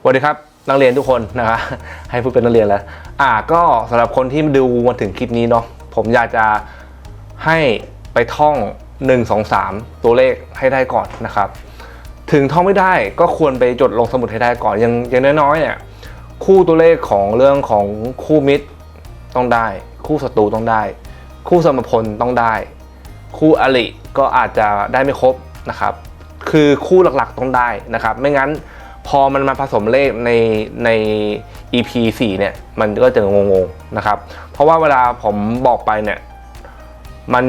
สวัสดีครับนักเรียนทุกคนนะครับให้พูดเป็นนักเรียนแล้ว อ่าก็สำหรับคนที่ดูมาถึงคลิปนี้เนาะผมอยากจะให้ไปท่อง 1 2 3 ตัวเลขให้ได้ก่อนนะครับ ถึงท่องไม่ได้ก็ควรไปจดลงสมุดให้ได้ก่อนอยังอยังน้อยๆเนี่ยคู่ตัวเลขของเรื่องของคู่มิตรต้องได้ คู่ศัตรูต้องได้ คู่สมพลต้องได้ คู่อริก็อาจจะได้ไม่ครบนะครับ คือคู่หลักๆต้องได้นะครับ ไม่งั้น พอมันมาผสมเลขในใน EP 4 เนี่ย มันก็จะงงๆนะครับ เพราะว่าเวลาผมบอกไปเนี่ย มัน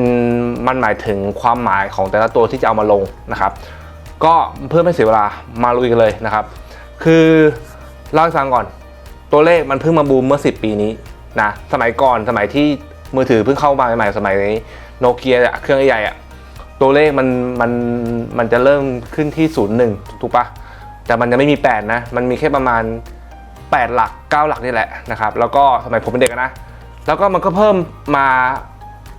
มันหมายถึงความหมายของแต่ละตัวที่จะเอามาลงนะครับ ก็เพื่อไม่เสียเวลามาลุยกันเลยนะครับ คือเล่าให้ฟังก่อน ตัวเลขมันเพิ่งมาบูมเมื่อ 10 ปีนี้นะสมัยก่อนสมัยที่มือถือเพิ่งเข้ามาใหม่ๆสมัยนี้โนเกียเครื่องใหญ่ๆอะตัวเลขมันมันมันจะเริ่มขึ้นที่ 01 ถูกปะ แต่มันจะไม่มี 8 นะ มันมีแค่ประมาณ 8 หลัก 9 หลักนี่แหละนะครับ แล้วก็สมัยผมเป็นเด็กนะ แล้วก็มันก็เพิ่มมา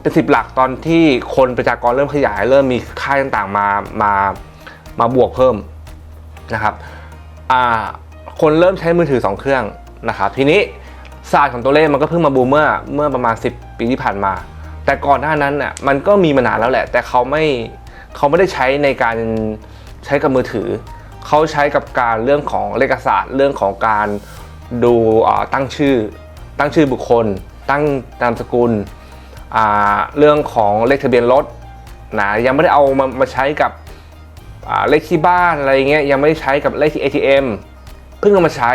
เป็นสิบหลักตอนที่คนประชากรเริ่มขยาย เริ่มมีค่ายต่างๆมามามาบวกเพิ่มนะครับคนเริ่มใช้มือถือ 2 เครื่องนะครับทีนี้ศาสตร์ของตัวเลขมันก็เพิ่งมาบูมเมื่อเมื่อประมาณ 10 ปีที่ผ่านมา แต่ก่อนหน้านั้นน่ะมันก็มีมานานแล้วแหละ แต่เขาไม่เขาไม่ได้ใช้ในการใช้กับมือถือ เขาใช้กับการเรื่องของเลขศาสตร์ เรื่องของการดูตั้งชื่อ ตั้งชื่อบุคคล ตั้งนามสกุล เรื่องของเลขทะเบียนรถนะยังไม่ได้เอามามาใช้กับเลขที่บ้านอะไรเงี้ยยังไม่ได้ใช้กับเลขที่ ATM เพิ่งเอามาใช้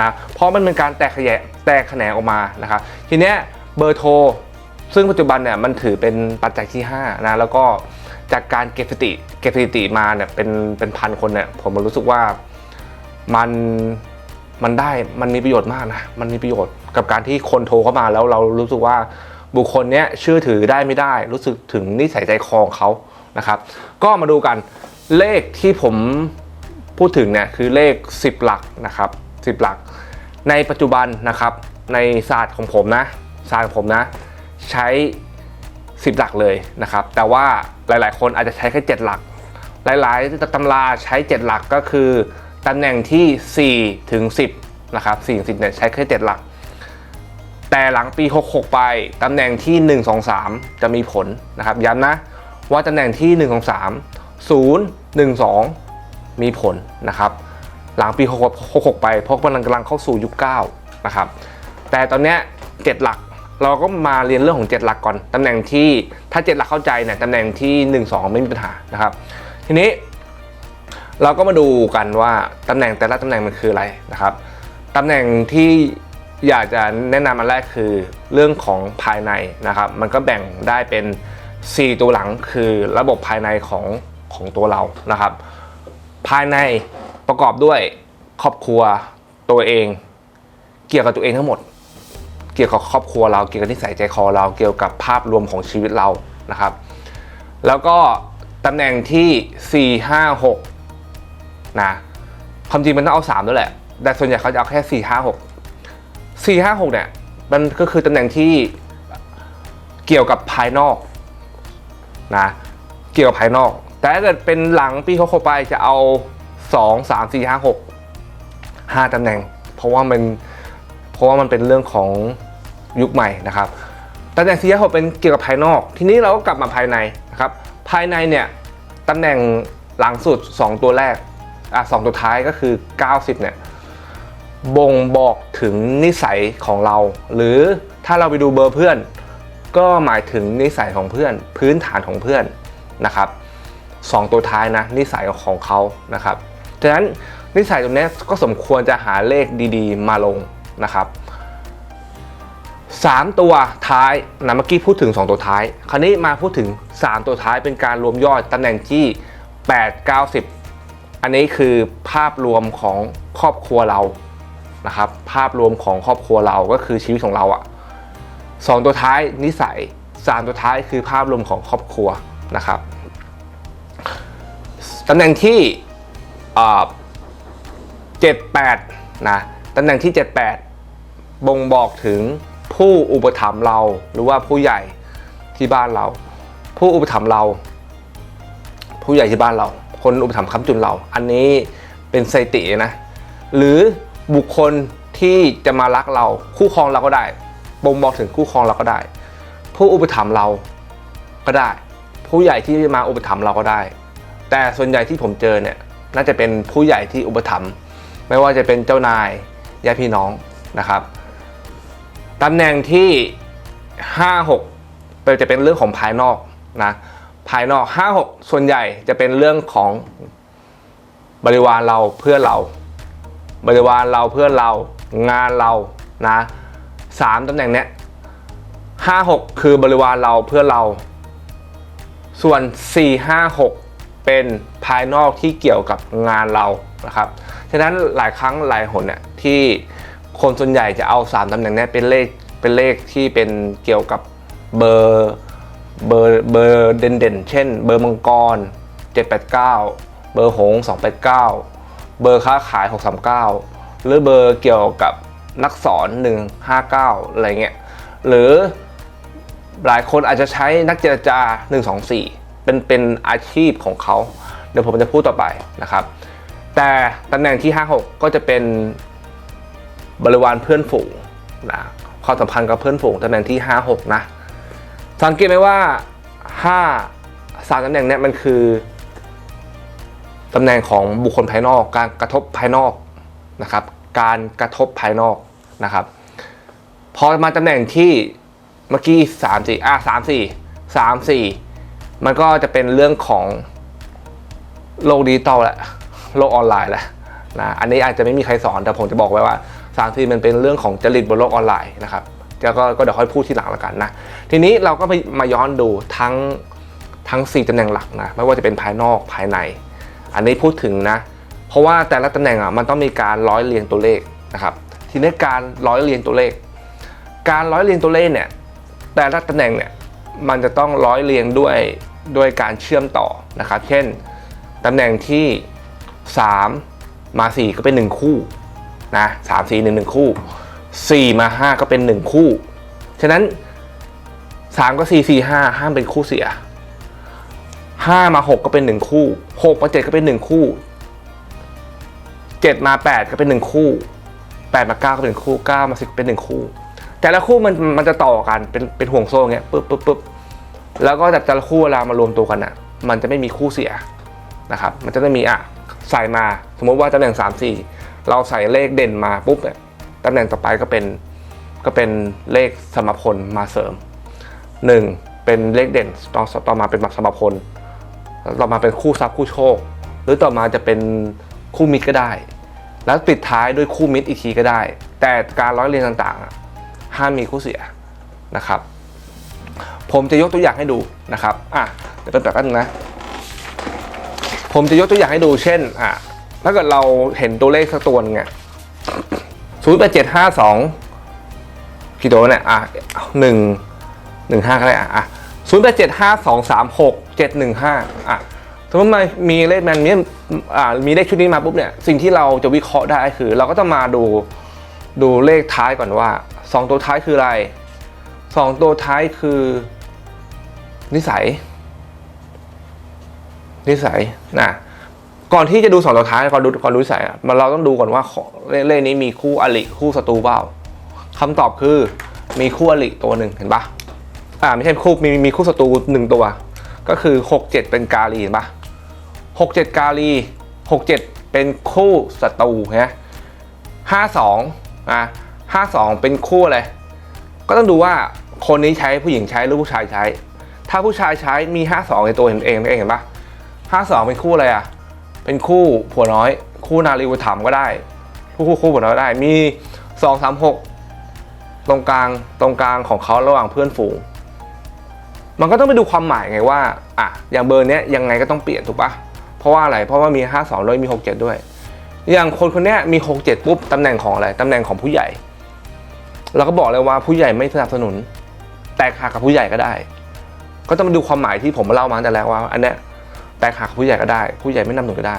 นะเพราะมันเป็นการแตกแขยะแตกแขนงออกมานะครับทีเนี้ยเบอร์โทร ซึ่งปัจจุบันเนี่ยมันถือเป็นปัจจัยที่5นะแล้วก็จากการเก็บสติ เก็บสถิติมาเนี่ยเป็นเป็นพันคนเนี่ยผมรู้สึกว่ามันมันได้มันมีประโยชน์มากนะมันมีประโยชน์กับการที่คนโทรเข้ามาแล้วเรารู้สึกว่าบุคคลเนี้ยเชื่อถือได้ไม่ได้ รู้สึกถึงนิสัยใจคอของเขานะครับ ก็มาดูกันเลขที่ผมพูดถึงเนี่ยคือเลข 10 หลักนะครับ 10 หลัก ในปัจจุบันนะครับในศาสตร์ของผมนะศาสตร์ของผมนะใช้ 10 หลักเลยนะครับ แต่ว่าหลาย ๆ คนอาจจะใช้แค่ 7 หลัก หลาย ๆตำราใช้ 7 หลักก็คือตำแหน่งที่ 4 ถึง 10 นะครับ4ถึง10เนี่ยใช้แค่7หลัก แต่หลังปี 66 ไปตำแหน่งที่ 1 2 3 จะมีผลนะครับย้ำนะว่าตำแหน่งที่ 1 2 3 0 1 2 มีผลนะครับ หลังปี 66 ไปเพราะมันกำลังเข้าสู่ยุค9นะครับแต่ตอนเนี้ย7หลักเราก็มาเรียนเรื่องของ 7 หลักก่อน ตำแหน่งที่ถ้า 7 หลักเข้าใจเนี่ยตำแหน่งที่ 1 2 ไม่มีปัญหานะครับ ทีนี้ เราก็มาดูกันว่าตำแหน่งแต่ละตำแหน่งมันคืออะไรนะครับตำแหน่งที่อยากจะแนะนำอันแรกคือเรื่องของภายในนะครับ มันก็แบ่งได้เป็น 4 ตัวหลังคือระบบภายในของของตัวเรานะครับ ภายในประกอบด้วยครอบครัวตัวเอง เกี่ยวกับตัวเองทั้งหมด เกี่ยวกับครอบครัวเราเกี่ยวกับนิสัยใจคอเราเกี่ยวกับภาพรวมของชีวิตเรานะครับ แล้วก็ ตำแหน่งที่ 4 5 6 นะ ความจริงมันต้องเอา 3 ด้วยแหละ แต่ส่วนใหญ่เขาจะเอาแค่ 4 5 6 4 5 6 เนี่ย มันก็คือตำแหน่งที่เกี่ยวกับภายนอกนะ เกี่ยวกับภายนอก แต่ถ้าเกิดเป็นหลังปีเขาเข้าไปจะเอา 2 3 4 5 6 5ตำแหน่ง เพราะว่ามัน เพราะว่ามันเป็นเรื่องของยุคใหม่นะครับตำแหน่ง4 5 6เป็นเกี่ยวกับภายนอก ทีนี้เราก็กลับมาภายในนะครับ ภายในเนี่ยตำแหน่งหลังสุด 2 ตัวแรกอะสองตัวท้ายก็คือ 90 เนี่ยบ่งบอกถึงนิสัยของเรา หรือถ้าเราไปดูเบอร์เพื่อน ก็หมายถึงนิสัยของเพื่อน พื้นฐานของเพื่อนนะครับสองตัวท้ายนะนิสัยของเขานะครับฉะนั้นนิสัยตรงนี้ก็สมควรจะหาเลขดีๆ มาลงนะครับ สามตัวท้ายนะเมื่อกี้พูดถึง 2 ตัวท้าย คราวนี้มาพูดถึง 3 ตัวท้ายเป็นการรวมยอดตำแหน่งที่ 8 9 10อันนี้คือภาพรวมของครอบครัวเรานะครับภาพรวมของครอบครัวเราก็คือชีวิตของเราอะสองตัวท้ายนิสัยสามตัวท้ายคือภาพรวมของครอบครัวนะครับตำแหน่งที่เจ็ดแปดนะตำแหน่งที่ 78 บ่งบอกถึง ผู้อุปถัมภ์เราหรือว่าผู้ใหญ่ที่บ้านเรา ผู้อุปถัมภ์เรา ผู้ใหญ่ที่บ้านเรา คนอุปถัมภ์ค้ำจุนเรา อันนี้เป็นสตินะ หรือบุคคลที่จะมารักเราคู่ครองเราก็ได้บ่งบอกถึงคู่ครองเราก็ได้ ผู้อุปถัมภ์เราก็ได้ ผู้ใหญ่ที่มาอุปถัมภ์เราก็ได้ แต่ส่วนใหญ่ที่ผมเจอเนี่ยน่าจะเป็นผู้ใหญ่ที่อุปถัมภ์ไม่ว่าจะเป็นเจ้านายญาติพี่น้องนะครับ ตำแหน่งที่ 5 6เป็นจะเป็นเรื่องของภายนอกนะภายนอก 5 6 ส่วนใหญ่จะเป็นเรื่องของบริวารเราเพื่อเรา บริวารเราเพื่อเรางานเรานะสามตำแหน่งเนี้ยห้าหกคือบริวารเราเพื่อเรา ส่วน 4 5 6 เป็นภายนอกที่เกี่ยวกับงานเรานะครับ ฉะนั้นหลายครั้งหลายหนเนี่ยที่ คนส่วนใหญ่จะเอา 3ตำแหน่งนี้เป็นเลขเป็นเลขที่เป็นเกี่ยวกับเบอร์เบอร์เบอร์เด่นๆ เช่น เบอร์มังกร 789 เบอร์หงส์289 เบอร์ค้าขาย 639 หรือเบอร์เกี่ยวกับนักสอน 159 อะไรเงี้ย หรือหลายคนอาจจะใช้นักเจรจา 124 เป็นเป็นอาชีพของเขา เดี๋ยวผมจะพูดต่อไปนะครับ แต่ตำแหน่งที่ 56 ก็จะเป็น บริวารเพื่อนฝูงนะความสัมพันธ์กับเพื่อนฝูงตำแหน่งที่ 56 นะ สังเกตไหมว่า5สามตำแหน่งเนี้ยมันคือตำแหน่งของบุคคลภายนอก การกระทบภายนอกนะครับ การกระทบภายนอกนะครับ พอมาตำแหน่งที่เมื่อกี้สามสี่อะสามสี่สามสี่มันก็จะเป็นเรื่องของโลกดิจิตอลแหละ โลกออนไลน์แหละนะ อันนี้อาจจะไม่มีใครสอนแต่ผมจะบอกไว้ว่า สามสี่มันเป็นเรื่องของจริตบนโลกออนไลน์นะครับแล้วก็ก็เดี๋ยวค่อยพูดทีหลังแล้วกันนะ ทีนี้เราก็ไปมาย้อนดูทั้งทั้งสี่ตำแหน่งหลักนะ ไม่ว่าจะเป็นภายนอกภายใน อันนี้พูดถึงนะ เพราะว่าแต่ละตำแหน่งอะมันต้องมีการร้อยเรียงตัวเลขนะครับ ทีนี้การร้อยเรียงตัวเลข การร้อยเรียงตัวเลขเนี่ย แต่ละตำแหน่งเนี่ยมันจะต้องร้อยเรียงด้วยด้วยการเชื่อมต่อนะครับ เช่นตำแหน่งที่ 3 มา 4 ก็เป็น 1 คู่ นะสามสี่หนึ่งหนึ่งคู่4มา5ก็เป็น1คู่ ฉะนั้น3ก็4 4 5ห้ามเป็นคู่เสีย5มา6ก็เป็น1คู่6มา7ก็เป็น1คู่7มา8ก็เป็น1คู่8มา9ก็เป็นคู่9มา10เป็น1คู่ แต่ละคู่มันมันจะต่อกันเป็นเป็นห่วงโซ่เงี้ยปึ๊บปึ๊บปึ๊บแล้วก็แต่ละคู่เวลามารวมตัวกันอะ มันจะไม่มีคู่เสียนะครับ มันจะไม่มีอะใส่มาสมมติว่าตำแหน่ง3 4 เราใส่เลขเด่นมาปุ๊บเนี่ยตำแหน่งต่อไปก็เป็นก็เป็นเลขสมพลมาเสริม 1 เป็นเลขเด่นต่อต่อมาเป็นสมพลต่อมาเป็นคู่ทรัพย์คู่โชค หรือต่อมาจะเป็นคู่มิตรก็ได้ แล้วปิดท้ายด้วยคู่มิตรอีกทีก็ได้ แต่การร้อยเรียงต่างๆห้ามมีคู่เสียนะครับ ผมจะยกตัวอย่างให้ดูนะครับอะเดี๋ยวเป็นแบบนึงนะผมจะยกตัวอย่างให้ดูเช่นอะ ถ้าเกิดเราเห็นตัวเลขสักตัวนึงอะศูนย์แปดเจ็ดห้าสองกี่ตัวเนี่ยอะหนึ่งหนึ่งห้าก็ได้อะอะศูนย์แปดเจ็ดห้าสองสามหกเจ็ดหนึ่งห้าอะสมมติมันมีเลขมันมีอ่ามีเลขชุดนี้มาปุ๊บเนี่ยสิ่งที่เราจะวิเคราะห์ได้คือ เราก็ต้องมาดูดูเลขท้ายก่อนว่าสองตัวท้ายคืออะไรสองตัวท้ายคือ นิสัย นิสัยนะ ก่อนที่จะดูสองตัวท้ายก่อนดูก่อนดูสัยอะมันเราต้องดูก่อนว่าเลขนี้มีคู่อริคู่ศัตรูเปล่าคำตอบคือมีคู่อริตัวหนึ่งเห็นปะอ่าไม่ใช่คู่มีมีคู่ศัตรูหนึ่งตัว ก็คือหกเจ็ดเป็นกาลีเห็นปะหกเจ็ดกาลีหกเจ็ดเป็นคู่ศัตรูนะห้าสองอะห้าสองเป็นคู่อะไรก็ต้องดูว่าคนนี้ใช้ผู้หญิงใช้หรือผู้ชายใช้ ถ้าผู้ชายใช้มี 52 ในตัวเห็นเองเองเห็นปะ52 เป็นคู่อะไรอะ เป็นคู่ผัวน้อย คู่นารีอุถัมก็ได้ คู่คู่คู่ผัวน้อยก็ได้มี2 3 6ตรงกลางตรงกลางของเขาระหว่างเพื่อนฝูง มันก็ต้องไปดูความหมายไงว่าอะอย่างเบอร์เนี้ยยังไงก็ต้องเปลี่ยนถูกปะเพราะว่าอะไรเพราะว่ามี 52ด้วยมี 67 ด้วย อย่างคนคนนี้มี 67 ปุ๊บตำแหน่งของอะไรตำแหน่งของผู้ใหญ่ เราก็บอกเลยว่าผู้ใหญ่ไม่สนับสนุน แตกหักกับผู้ใหญ่ก็ได้ ก็ต้องมาดูความหมายที่ผมเล่ามาแต่แรกว่า อันเนี้ย แตกหักผู้ใหญ่ก็ได้ ผู้ใหญ่ไม่นำหนุนก็ได้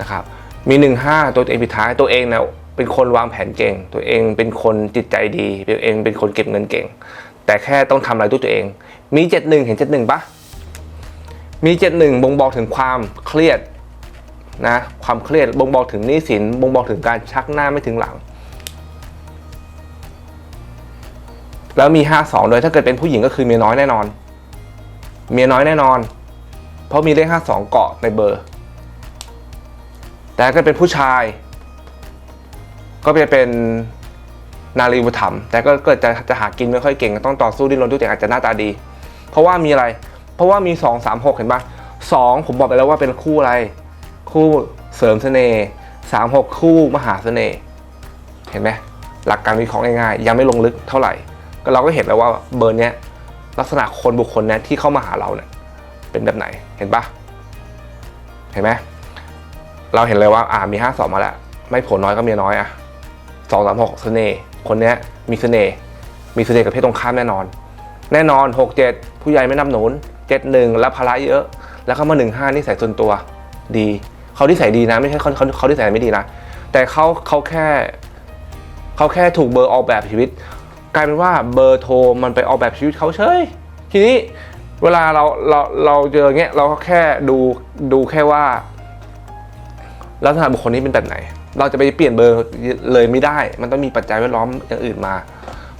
นะครับมีหนึ่งห้าตัวเองปิดท้ายตัวเองเนี่ยเป็นคนวางแผนเก่ง ตัวเองเป็นคนจิตใจดีตัวเองเป็นคนเก็บเงินเก่ง แต่แค่ต้องทำอะไรด้วยตัวเอง มีเจ็ดหนึ่งเห็นเจ็ดหนึ่งปะมีเจ็ดหนึ่งบ่งบอกถึงความเครียดนะความเครียดบ่งบอกถึงหนี้สินบ่งบอกถึงการชักหน้าไม่ถึงหลัง แล้วมี 52โดยถ้าเกิดเป็นผู้หญิงก็คือเมียน้อยแน่นอน เมียน้อยแน่นอน เพราะมีเลข 52 เกาะในเบอร์ แต่ถ้าเป็นผู้ชาย ก็จะเป็นนารีบุธรรม แต่ก็เกิดจะจะหากินไม่ค่อยเก่งต้องต่อสู้ดิ้นรนทุกอย่างอาจจะหน้าตาดี เพราะว่ามีอะไร เพราะว่ามี 2 3 6 เห็นปะสองผมบอกไปแล้วว่าเป็นคู่อะไร คู่เสริมเสน่ห์สามหกคู่มหาเสน่ห์เห็นไหมหลักการวิเคราะห์ง่ายๆ ยังไม่ลงลึกเท่าไหร่ ก็เราก็เห็นแล้วว่าเบอร์เนี้ยลักษณะคนบุคคลเนี้ยที่เข้ามาหาเราเนี่ย เป็นแบบไหนเห็นปะเห็นไหมเราเห็นเลยว่าอ่ามีห้าสองมาแล้ว ไม่ผลน้อยก็เมียน้อยอะสองสามหกเสน่ห์คนเนี้ยมีเสน่ห์มีเสน่ห์กับเพศตรงข้ามแน่นอน แน่นอนหกเจ็ดผู้ใหญ่ไม่นำหนุนเจ็ดหนึ่งแล้วภาระเยอะ แล้วเขามาหนึ่งห้านี่ใส่ส่วนตัวดี เขาที่ใส่ดีนะ ไม่ใช่เขาเขาเขาที่ใส่ไม่ดีนะ แต่เขาเขาแค่เขาแค่ถูกเบอร์ออกแบบชีวิต กลายเป็นว่าเบอร์โทรมันไปออกแบบชีวิตเขาเฉยทีนี้ เวลาเราเราเราเจอเงี้ยเราก็แค่ดูดูแค่ว่าลักษณะบุคคลนี้เป็นแบบไหน เราจะไปเปลี่ยนเบอร์เลยไม่ได้ มันต้องมีปัจจัยแวดล้อมอย่างอื่นมา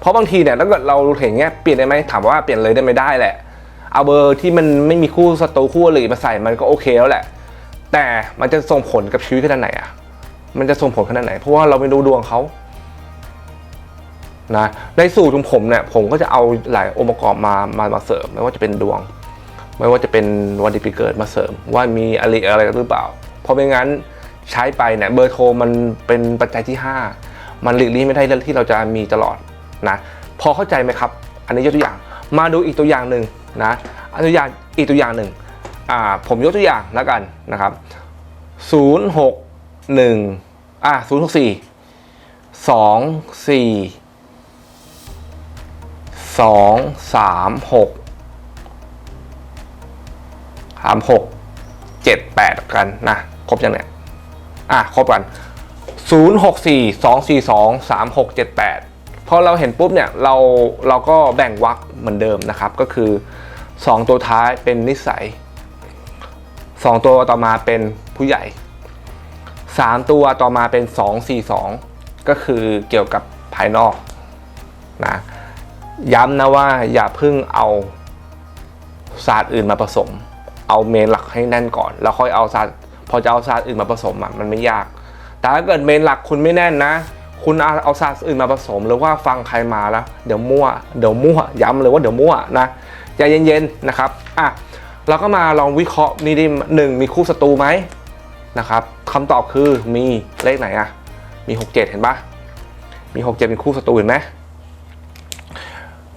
เพราะบางทีเนี่ยถ้าเกิดเราเห็นเงี้ยเปลี่ยนได้ไหมถามว่าเปลี่ยนเลยได้ไม่ได้แหละ เอาเบอร์ที่มันไม่มีคู่ศัตรูคู่อริมาใส่มันก็โอเคแล้วแหละ แต่มันจะส่งผลกับชีวิตขนาดไหนอะ มันจะส่งผลขนาดไหน เพราะว่าเราไม่รู้ดวงเขา นะในสูตรของผมเนี่ยผมก็จะเอาหลายองค์ประกอบมามามาเสริม ไม่ว่าจะเป็นดวง ไม่ว่าจะเป็นวันที่ปีเกิดมาเสริม ว่ามีอะไรอะไรหรือเปล่า เพราะไม่งั้นใช้ไปเนี่ยเบอร์โทรมันเป็นปัจจัยที่ 5 มันหลีกเลี่ยงไม่ได้เรื่องที่เราจะมีตลอดนะพอเข้าใจไหมครับ อันนี้ยกตัวอย่างมาดูอีกตัวอย่างหนึ่งนะอันตัวอย่างอีกตัวอย่างหนึ่งอ่าผมยกตัวอย่างแล้วกันนะครับ 0 6 1อะ0 6 4 2 4 2 3 6 3 6 7 8กันนะ ครบยังเนี่ย อะ ครบกัน0 6 4 2 4 2 3 6 7 8พอเราเห็นปุ๊บเนี่ยเราเราก็แบ่งวรรคเหมือนเดิมนะครับ ก็คือ 2 ตัวท้ายเป็นนิสัย 2 ตัวต่อมาเป็นผู้ใหญ่ 3 ตัวต่อมาเป็น 2 4 2 ก็คือเกี่ยวกับภายนอกนะ ย้ำนะว่าอย่าเพิ่งเอาศาสตร์อื่นมาผสม เอาเมนหลักให้แน่นก่อน แล้วค่อยเอาศาสตร์พอจะเอาศาสตร์อื่นมาผสมอะมันไม่ยาก แต่ถ้าเกิดเมนหลักคุณไม่แน่นนะ คุณเอาศาสตร์อื่นมาผสม หรือว่าฟังใครมาแล้วเดี๋ยวมั่วเดี๋ยวมั่วย้ำเลยว่าเดี๋ยวมั่วนะใจเย็นๆนะครับอะเราก็มาลองวิเคราะห์นี่ดิหนึ่งมีคู่ศัตรูไหมนะครับคำตอบคือมีเลขไหนอะมี 6 7 เห็นปะมี 6 7 เป็นคู่ศัตรูเห็นไหม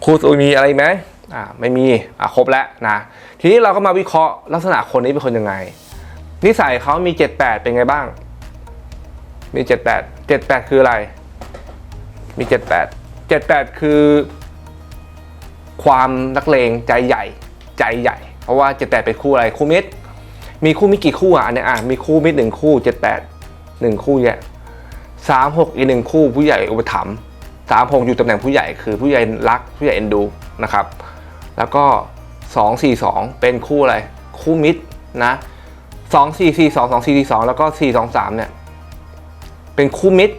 ครูตัวมีอะไรไหมอ่าไม่มีอ่าครบแล้วนะทีนี้เราก็มาวิเคราะห์ลักษณะคนนี้เป็นคนยังไง นิสัยเขามี 78 เป็นไงบ้าง มี 78 78 คืออะไร มี 78 78 คือ ความนักเลงใจใหญ่ใจใหญ่ เพราะว่า 78 เป็นคู่อะไรคู่มิตรมีคู่มิตรกี่คู่อะอันเนี้ยอะมีคู่มิตรหนึ่งคู่ 78หนึ่งคู่เนี่ยสามหกอีกหนึ่งคู่ผู้ใหญ่อุปถัมภ์ สามหกอยู่ตำแหน่งผู้ใหญ่คือผู้ใหญ่รักผู้ใหญ่เอ็นดูนะครับ แล้วก็สองสี่สองเป็นคู่อะไร คู่มิตรนะสองสี่สี่สองสองสี่สี่สองแล้วก็สี่สองสามเนี่ย เป็นคู่มิตร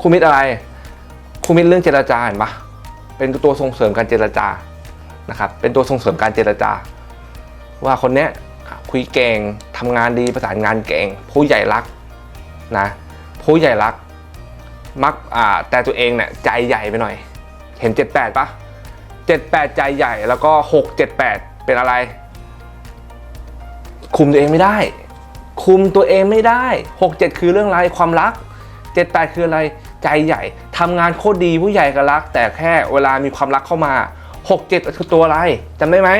คู่มิตรอะไร คู่มิตรเรื่องเจรจาเห็นปะเป็นตัวส่งเสริมการเจรจานะครับ เป็นตัวส่งเสริมการเจรจา ว่าคนเนี้ยคุยเก่งทำงานดีประสานงานเก่ง ผู้ใหญ่รักนะผู้ใหญ่รัก มักอ่าแต่ตัวเองเนี่ยใจใหญ่ไปหน่อย เห็น 78ปะ78 ใจใหญ่แล้วก็ 6 78 เป็นอะไร คุมตัวเองไม่ได้ คุมตัวเองไม่ได้ 6 7 คือเรื่องอะไรความรัก 78 คืออะไรใจใหญ่ทำงานโคตรดีผู้ใหญ่ก็รัก แต่แค่เวลามีความรักเข้ามา 6 7 คือตัวอะไรจำได้ไหม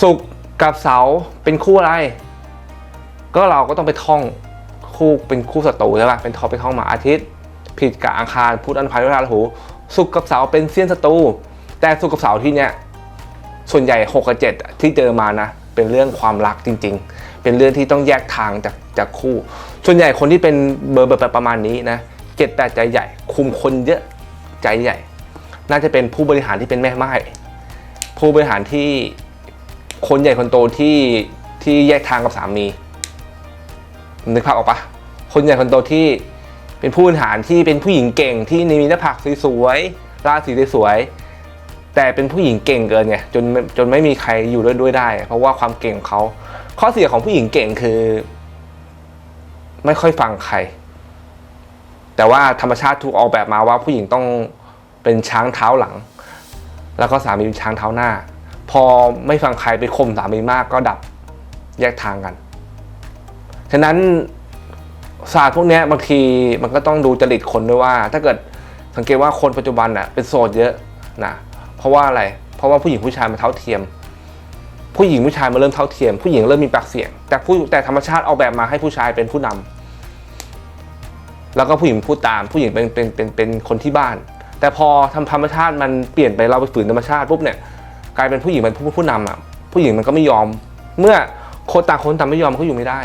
สุขกับเสาเป็นคู่อะไร ก็เราก็ต้องไปท่อง คู่เป็นคู่ศัตรูใช่ป่ะเป็นทอเป็นท่องหมาอาทิตย์ ผิดกับอังคารพุธอันพายราหูสุกกับเสาเป็นเซียนศัตรูแต่สุกกับเสาที่เนี้ยส่วนใหญ่6กับ7ที่เจอมานะเป็นเรื่องความรักจริง ๆ เป็นเรื่องที่ต้องแยกทางจากจากคู่ ส่วนใหญ่คนที่เป็นเบอร์แบบประมาณนี้นะเจ็ดแปดใจใหญ่ คุมคนเยอะใจใหญ่ น่าจะเป็นผู้บริหารที่เป็นแม่ไม้ผู้บริหารที่คนใหญ่คนโตที่ที่แยกทางกับสามี นึกภาพออกปะคนใหญ่คนโตที่เป็นผู้บริหารที่เป็นผู้หญิงเก่งที่มีหน้าผากสวยๆราศีสวยๆแต่เป็นผู้หญิงเก่งเกินไงจนจนไม่มีใครอยู่ด้วยด้วยได้ เพราะว่าความเก่งของเขาข้อเสียของผู้หญิงเก่งคือ ไม่ค่อยฟังใคร แต่ว่าธรรมชาติถูกออกแบบมาว่าผู้หญิงต้องเป็นช้างเท้าหลัง แล้วก็สามีเป็นช้างเท้าหน้า พอไม่ฟังใครไปข่มสามีมากก็ดับแยกทางกัน ฉะนั้นศาสตร์พวกนี้บางทีมันก็ต้องดูจริตคนด้วยว่า ถ้าเกิดสังเกตว่าคนปัจจุบันอะเป็นโสดเยอะนะเพราะว่าอะไร เพราะว่าผู้หญิงผู้ชายมาเท่าเทียม ผู้หญิงผู้ชายมาเริ่มเท่าเทียม ผู้หญิงเริ่มมีปากเสียง แต่ผู้แต่ธรรมชาติออกแบบมาให้ผู้ชายเป็นผู้นำแล้วก็ผู้หญิงพูดตาม ผู้หญิงเป็นเป็นเป็นเป็นคนที่บ้าน แต่พอทำธรรมชาติมันเปลี่ยนไปเราไปฝืนธรรมชาติปุ๊บเนี่ยกลายเป็นผู้หญิงเป็นผู้ผู้นำอะผู้หญิงมันก็ไม่ยอม เมื่อคนต่างคนต่างไม่ยอมมันก็อยู่ไม่ได้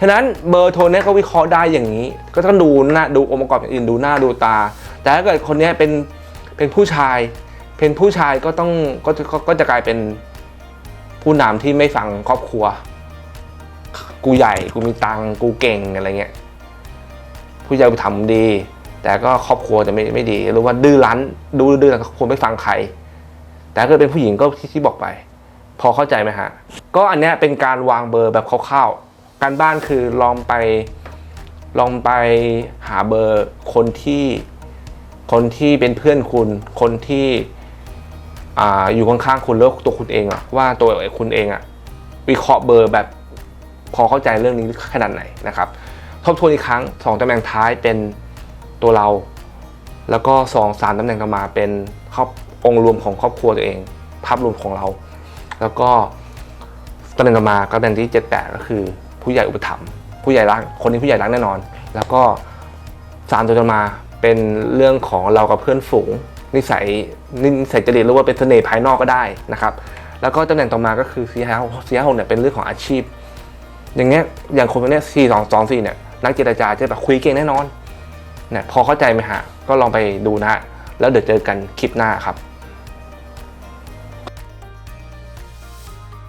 ฉะนั้นเบอร์โทรเนี่ยก็วิเคราะห์ได้อย่างนี้ ก็ต้องดูหน้าดูองค์ประกอบอย่างอื่นดูหน้าดูตา แต่ถ้าเกิดคนนี้เป็นเป็นผู้ชาย เป็นผู้ชายก็ต้องก็ก็ก็จะกลายเป็นผู้นำที่ไม่ฟังครอบครัว กูใหญ่กูมีตังกูเก่งอะไรเงี้ยผู้ใหญ่ทำดี แต่ก็ครอบครัวจะไม่ไม่ดีหรือว่าดื้อรั้นดูดื้อรั้นครอบครัวไม่ฟังใคร แต่ถ้าเกิดเป็นผู้หญิงก็ที่ที่บอกไป พอเข้าใจไหมฮะ ก็อันเนี้ยเป็นการวางเบอร์แบบคร่าวๆ การบ้านคือลองไปลองไปหาเบอร์คนที่คนที่เป็นเพื่อนคุณ คนที่ออยู่ข้างๆคุณแล้วตัวคุณเองอะว่าตัวคุณเองอะวิเคราะห์เบอร์แบบพอเข้าใจเรื่องนี้ขนาดไหนนะครับ ทบทวนอีกครั้งสองตำแหน่งท้ายเป็นตัวเรา แล้วก็สองสามตำแหน่งต่อมาเป็นครอบองค์รวมของครอบครัวตัวเอง ภาพรวมของเรา แล้วก็ตำแหน่งต่อมาก็ตำแหน่งที่ 78 ก็คือ ผู้ใหญ่อุปถัมภ์ผู้ใหญ่รักคนนี้ผู้ใหญ่รักแน่นอน แล้วก็สามตัวต่อมาเป็นเรื่องของเรากับเพื่อนฝูง นิสัยนิสัยจริตหรือว่าเป็นเสน่ห์ภายนอกก็ได้นะครับ แล้วก็ตำแหน่งต่อมาก็คือสี่ห้าสี่ห้าหกเนี่ยเป็นเรื่องของอาชีพ อย่างเงี้ยอย่างคนคนเนี้ยสี่สองสองสี่เนี่ยนักเจรจาจะแบบคุยเก่งแน่นอนเนี่ยพอเข้าใจไหมฮะก็ลองไปดูนะฮะแล้วเดี๋ยวเจอกันคลิปหน้าครับ